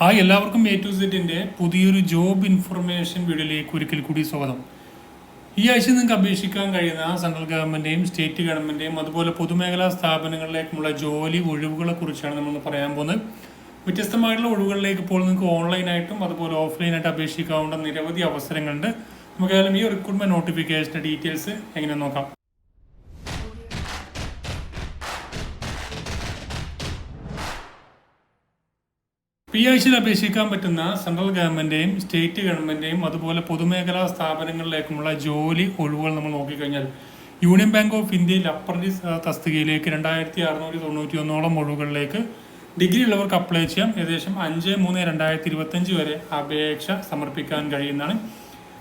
Hi എല്ലാവർക്കും A to സെറ്റിന്റെ പുതിയൊരു ജോബ് ഇൻഫർമേഷൻ വീഡിയോയിലേക്ക് ഒരിക്കൽ കൂടി സ്വാഗതം. ഈ ആഴ്ച നിങ്ങൾക്ക് അപേക്ഷിക്കാൻ കഴിയുന്ന സെൻട്രൽ ഗവൺമെന്റേയും സ്റ്റേറ്റ് ഗവൺമെന്റേയും അതുപോലെ പൊതുമേഖലാ സ്ഥാപനങ്ങളിലേക്കുള്ള ജോലി ഒഴിവുകളെ കുറിച്ചാണ് നമ്മൾ പറയാൻ പോകുന്നത്. വ്യത്യസ്തമായിട്ടുള്ള ഒഴിവുകളിലേക്ക് ഇപ്പോൾ നിങ്ങൾക്ക് ഓൺലൈനായിട്ടും അതുപോലെ ഓഫ്ലൈനായിട്ട് അപേക്ഷിക്കാവുന്ന നിരവധി അവസരങ്ങളുണ്ട്. നമുക്ക് ഏതായാലും ഈ റിക്രൂട്ട്മെന്റ് നോട്ടിഫിക്കേഷന്റെ ഡീറ്റെയിൽസ് എങ്ങനെ നോക്കാം. ഈ ആഴ്ചയിൽ അപേക്ഷിക്കാൻ പറ്റുന്ന സെൻട്രൽ ഗവൺമെന്റെയും സ്റ്റേറ്റ് ഗവൺമെന്റെയും അതുപോലെ പൊതുമേഖലാ സ്ഥാപനങ്ങളിലേക്കുമുള്ള ജോലി ഒഴിവുകൾ നമ്മൾ നോക്കിക്കഴിഞ്ഞാൽ യൂണിയൻ ബാങ്ക് ഓഫ് ഇന്ത്യയിൽ അപ്രന്റീസ് തസ്തികയിലേക്ക് രണ്ടായിരത്തി അറുന്നൂറ്റി തൊണ്ണൂറ്റി ഒന്നോളം ഒഴിവുകളിലേക്ക് ഡിഗ്രി ഉള്ളവർക്ക് അപ്ലൈ ചെയ്യാം. ഏകദേശം അഞ്ച് മൂന്ന് രണ്ടായിരത്തി ഇരുപത്തഞ്ച് വരെ അപേക്ഷ സമർപ്പിക്കാൻ കഴിയുന്നതാണ്.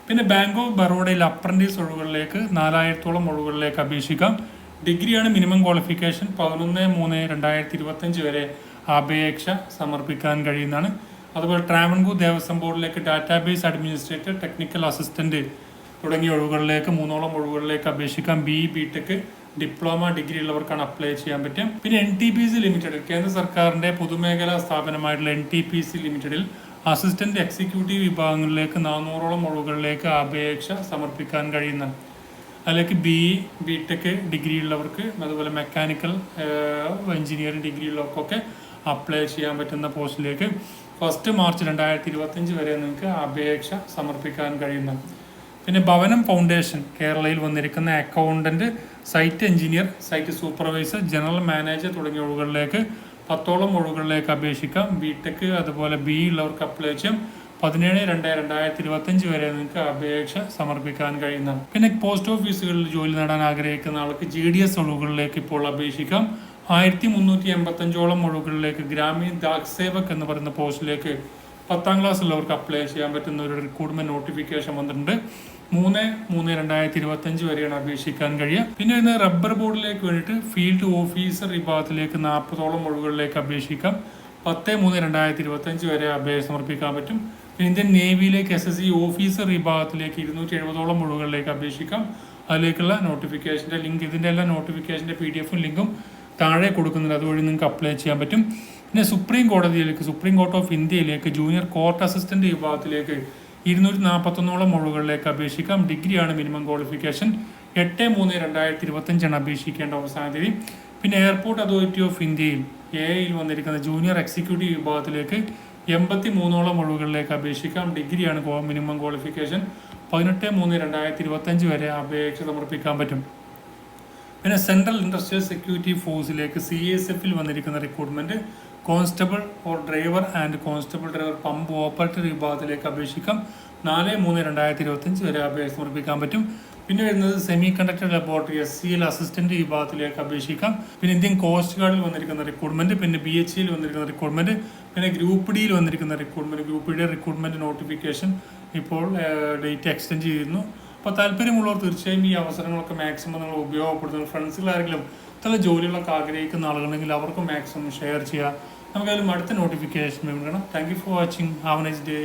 പിന്നെ ബാങ്ക് ഓഫ് ബറോഡയിൽ അപ്രന്റീസ് ഒഴിവുകളിലേക്ക് നാലായിരത്തോളം ഒഴിവുകളിലേക്ക് അപേക്ഷിക്കാം. ഡിഗ്രിയാണ് മിനിമം ക്വാളിഫിക്കേഷൻ പതിനൊന്ന് മൂന്ന് രണ്ടായിരത്തി ഇരുപത്തഞ്ച് വരെ അപേക്ഷ സമർപ്പിക്കാൻ കഴിയുന്നതാണ്. അതുപോലെ ട്രാവൻകൂർ ദേവസ്വം ബോർഡിലേക്ക് ഡാറ്റാബേസ് അഡ്മിനിസ്ട്രേറ്റർ ടെക്നിക്കൽ അസിസ്റ്റന്റ് തുടങ്ങിയ ഒഴിവുകളിലേക്ക് മൂന്നോളം ഒഴിവുകളിലേക്ക് അപേക്ഷിക്കാൻ B B tech diploma degree ഉള്ളവർക്കാണ് apply ചെയ്യാൻ പറ്റും പിന്നെ N T P C limited കേന്ദ്ര സർക്കാരിന്റെ പൊതുമേഖലാ സ്ഥാപനമായിട്ടുള്ള എൻ ടി പി സി ലിമിറ്റഡിൽ അസിസ്റ്റന്റ് എക്സിക്യൂട്ടീവ് വിഭാഗങ്ങളിലേക്ക് നാനൂറോളം ഒഴിവുകളിലേക്ക് അപേക്ഷ സമർപ്പിക്കാൻ കഴിയുന്ന അതിലേക്ക് ബി ബി ടെക് ഡിഗ്രി ഉള്ളവർക്ക് അതുപോലെ മെക്കാനിക്കൽ എഞ്ചിനീയറിംഗ് ഡിഗ്രി ഉള്ളവർക്കൊക്കെ അപ്ലൈ ചെയ്യാൻ പറ്റുന്ന പോസ്റ്റിലേക്ക് ഫസ്റ്റ് മാർച്ച് രണ്ടായിരത്തി ഇരുപത്തഞ്ച് വരെ നിങ്ങൾക്ക് അപേക്ഷ സമർപ്പിക്കാൻ കഴിയുന്നതാണ് പിന്നെ ഭവനം ഫൗണ്ടേഷൻ കേരളയിൽ വന്നിരിക്കുന്ന accountant site engineer site supervisor general manager തുടങ്ങിയ ഒഴിവുകളിലേക്ക് പത്തോളം ഒഴിവുകളിലേക്ക് അപേക്ഷിക്കാം. ബി ടെക് അതുപോലെ ബി ഉള്ളവർക്ക് അപ്ലൈ ചെയ്യാം. പതിനേഴ് രണ്ട് രണ്ടായിരത്തി ഇരുപത്തഞ്ച് വരെ നിങ്ങൾക്ക് അപേക്ഷ സമർപ്പിക്കാൻ കഴിയുന്നതാണ് പിന്നെ പോസ്റ്റ് ഓഫീസുകളിൽ ജോലി നേടാൻ ആഗ്രഹിക്കുന്ന ആൾക്ക് ജി ഡി എസ് ഒഴിവുകളിലേക്ക് ഇപ്പോൾ അപേക്ഷിക്കാം. ആയിരത്തി മുന്നൂറ്റി എൺപത്തഞ്ചോളം ഒഴിവുകളിലേക്ക് ഗ്രാമീൺ ഡാക് സേവക് എന്ന് പറയുന്ന പോസ്റ്റിലേക്ക് പത്താം ക്ലാസ് ഉള്ളവർക്ക് അപ്ലൈ ചെയ്യാൻ പറ്റുന്ന ഒരു റിക്രൂട്ട്മെന്റ് നോട്ടിഫിക്കേഷൻ വന്നിട്ടുണ്ട്. മൂന്ന് മൂന്ന് രണ്ടായിരത്തി ഇരുപത്തഞ്ച് വരെയാണ് അപേക്ഷിക്കാൻ കഴിയുക. പിന്നെ ഇന്ന് റബ്ബർ ബോർഡിലേക്ക് വേണ്ടിയിട്ട് ഫീൽഡ് ഓഫീസർ വിഭാഗത്തിലേക്ക് നാൽപ്പതോളം ഒഴിവുകളിലേക്ക് അപേക്ഷിക്കാം. പത്ത് മൂന്ന് രണ്ടായിരത്തി ഇരുപത്തഞ്ച് വരെ അപേക്ഷ സമർപ്പിക്കാൻ പറ്റും. പിന്നെ ഇന്ത്യൻ നേവിയിലേക്ക് എസ് എസ് സി ഓഫീസർ വിഭാഗത്തിലേക്ക് ഇരുന്നൂറ്റി എഴുപതോളം ഒഴിവുകളിലേക്ക് അപേക്ഷിക്കാം. അതിലേക്കുള്ള നോട്ടിഫിക്കേഷന്റെ ലിങ്ക് ഇതിന്റെ എല്ലാ നോട്ടിഫിക്കേഷന്റെ പി ഡി എഫും ലിങ്കും താഴെ കൊടുക്കുന്നുണ്ട് അതുവഴി നിങ്ങൾക്ക് അപ്ലൈ ചെയ്യാൻ പറ്റും. പിന്നെ സുപ്രീം കോടതിയിലേക്ക് സുപ്രീം കോർട്ട് ഓഫ് ഇന്ത്യയിലേക്ക് ജൂനിയർ കോർട്ട് അസിസ്റ്റന്റ് വിഭാഗത്തിലേക്ക് ഇരുന്നൂറ്റി നാൽപ്പത്തൊന്നോളം ഒഴിവുകളിലേക്ക് അപേക്ഷിക്കാം. ഡിഗ്രിയാണ് മിനിമം ക്വാളിഫിക്കേഷൻ എട്ട് മൂന്ന് രണ്ടായിരത്തി ഇരുപത്തഞ്ചാണ് അപേക്ഷിക്കേണ്ട അവസാന തീയതി. പിന്നെ എയർപോർട്ട് അതോറിറ്റി ഓഫ് ഇന്ത്യയിൽ എ ഐയിൽ വന്നിരിക്കുന്ന ജൂനിയർ എക്സിക്യൂട്ടീവ് വിഭാഗത്തിലേക്ക് എൺപത്തി മൂന്നോളം ഒഴിവുകളിലേക്ക് അപേക്ഷിക്കാം. ഡിഗ്രിയാണ് മിനിമം ക്വാളിഫിക്കേഷൻ പതിനെട്ട് മൂന്ന് രണ്ടായിരത്തി ഇരുപത്തഞ്ച് വരെ അപേക്ഷ സമർപ്പിക്കാൻ പറ്റും. പിന്നെ സെൻട്രൽ ഇൻഡസ്ട്രിയൽ സെക്യൂരിറ്റി ഫോഴ്സിലേക്ക് സി എസ് എഫിൽ വന്നിരിക്കുന്ന recruitment constable or driver and constable driver pump operator വിഭാഗത്തിലേക്ക് അപേക്ഷിക്കാം. നാല് മൂന്ന് രണ്ടായിരത്തി ഇരുപത്തഞ്ച് വരെ അപേക്ഷ സമർപ്പിക്കാൻ പറ്റും. പിന്നെ വരുന്നത് semiconductor laboratory S C L assistant വിഭാഗത്തിലേക്ക് അപേക്ഷിക്കാം. പിന്നെ ഇന്ത്യൻ കോസ്റ്റ് ഗാർഡിൽ വന്നിരിക്കുന്ന റിക്രൂട്ട്മെന്റ് പിന്നെ ബി എച്ച് സിയിൽ വന്നിരിക്കുന്ന റിക്രൂട്ട്മെന്റ് പിന്നെ ഗ്രൂപ്പ് ഡിയിൽ വന്നിരിക്കുന്ന റിക്രൂട്ട്മെന്റ് ഗ്രൂപ്പ് ഡിയുടെ റിക്രൂട്ട്മെന്റ് നോട്ടിഫിക്കേഷൻ ഇപ്പോൾ ഡേറ്റ് എക്സ്റ്റെൻഡ് ചെയ്തിരുന്നു. അപ്പോൾ താല്പര്യമുള്ളവർ തീർച്ചയായും ഈ അവസരങ്ങളൊക്കെ മാക്സിമം നിങ്ങൾ ഉപയോഗപ്പെടുത്തുന്നു ഫ്രണ്ട്സിലാരെങ്കിലും ഇത്ര ജോലികളൊക്കെ ആഗ്രഹിക്കുന്ന ആളുകളുണ്ടെങ്കിൽ അവർക്കും മാക്സിമം ഷെയർ ചെയ്യുക. നമുക്കതിലും അടുത്ത നോട്ടിഫിക്കേഷൻ വേണം thank you for watching have nice day